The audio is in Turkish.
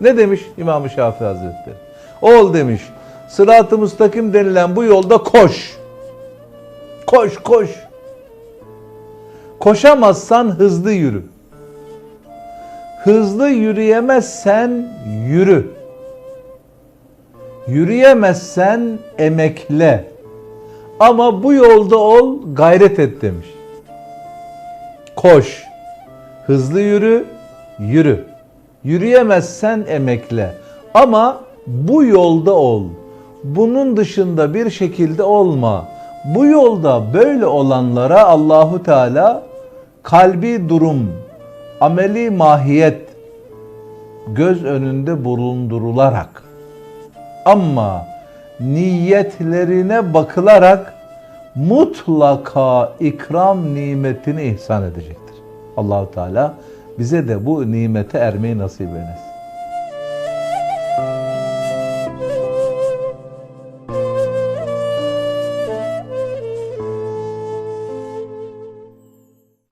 Ne demiş İmam-ı Şafii Hazretleri? Oğul demiş, sırat-ı müstakim denilen bu yolda koş. Koş, koş. Koşamazsan hızlı yürü. Hızlı yürüyemezsen yürü. Yürüyemezsen emekle. Ama bu yolda ol, gayret et demiş. Koş. Hızlı yürü, yürü. Yürüyemezsen emekle. Ama bu yolda ol. Bunun dışında bir şekilde olma. Bu yolda böyle olanlara Allahu Teala kalbi durum, ameli mahiyet göz önünde bulundurularak ama niyetlerine bakılarak mutlaka ikram nimetini ihsan edecektir. Allahu Teala bize de bu nimete ermeyi nasip eylesin.